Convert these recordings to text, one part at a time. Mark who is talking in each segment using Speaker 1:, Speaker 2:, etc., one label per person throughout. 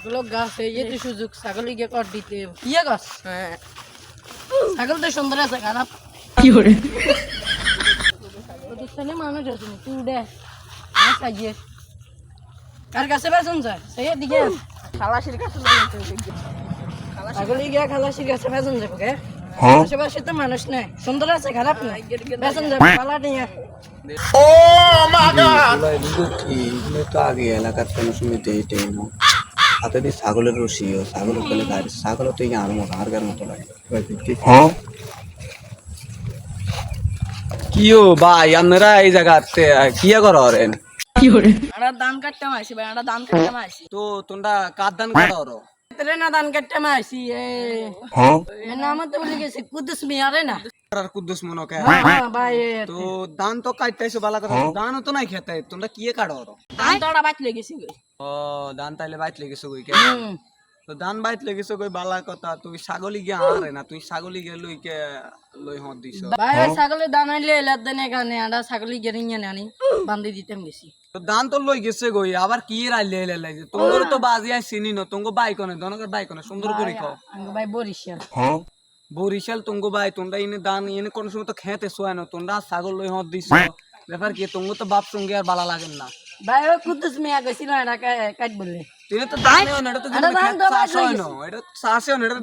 Speaker 1: ছাগল গাছ এই যে সুযোগ ছাগল গিয়ে কর দিতে। ইয়ে গাছ? হ্যাঁ। ছাগল তো সুন্দর আছে খারাপ।
Speaker 2: কি করে?
Speaker 1: প্রতিষ্ঠানে মানুষ আছে না, তুই উঠে সাজিয়ে কার কাছে বেসন যায়? সেই দিকে খালাসির কাছে ছাগল গিয়ে খালাসির কাছে বেসন যাব কে? আশেপাশে তো মানুষ নেই। সুন্দর আছে খারাপ না? বেসন যাব পালা নিয়ে
Speaker 3: এগুলো তো আগে এলাকার কোনো সময় দেইটেই না। হাতে দিয়ে ছাগলের রশি ও ছাগলের পেলে গাড়ি ছাগল তো এই আর মতো হারগার মতো লাগে। কিও ভাই আপনারা এই জায়গাতে কিয়া
Speaker 2: কি করে?
Speaker 1: আমরা ধান কাটতে ভাই আমরা কাটতে
Speaker 3: তো তোমরা কার
Speaker 1: তেরে না কাটতে এ নাম তো বলে গেছে কুদ্দুস মিয়ারে না।
Speaker 3: আর কুদ্দুস কে
Speaker 1: হ্যাঁ ভাই এ
Speaker 3: তো ধান তো কাটতেছো বালা কথা ধান তো নাই খেতে তোমরা কিয়ে কাটো ওরো
Speaker 1: ধান তো ওরা বাঁচলে গেছি
Speaker 3: ও ধান তাইলে বাইত লেগেছো কই কে? তো ধান বাইত লেগেছো কই বালা কথা তুই ছাগলি গিয়ে আরে না তুই ছাগলি লই কে লই হত দিছ?
Speaker 1: ভাই দানা এলার দেন ছাগলি বান্ধি দিতাম গেছি।
Speaker 3: তো ধান তো লই গেছে গই আবার কি রাইলে এলে লাগে তোমার তো বাজি আই চিনি ন তোমার বাইক অনে দনকার বাইক অনে সুন্দর করে খাও
Speaker 1: ভাই বরিশাল।
Speaker 3: বরিশাল তুঙ্গ ভাই তোমরা ইনে দান ইনে কোন সময় তো খেতে শোয় না তোমরা ছাগল লই হত দিছ ব্যাপার কি তুঙ্গ তো বাপ সঙ্গে আর বালা লাগেন না।
Speaker 1: ভাই ওই কুদ্দুস মিয়া গেছিল এটা কা- কাট বললে
Speaker 3: তিনি তো দানে না এটা তো
Speaker 1: এটা
Speaker 3: চাষ হয় না এটা চাষে না এটা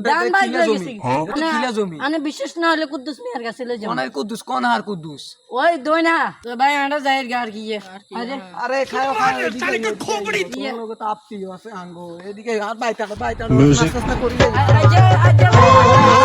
Speaker 1: গেছি।
Speaker 3: জমি এটা কিলা জমি।
Speaker 1: আমি বিশেষ না হলে কুদ্দুস মিয়ার কাছে লে
Speaker 3: কোনার কুদ্দুস কোন আর কুদ্দুস?
Speaker 1: ওই দই না তো ভাই আমরা যাই গার কি আরে
Speaker 3: আরে। খাও খাও এদিকে তোমার লোক তো আপতি আছে আঙ্গো এদিকে আর বাইতা বাইতা নাস্তা করি
Speaker 1: আজ আজ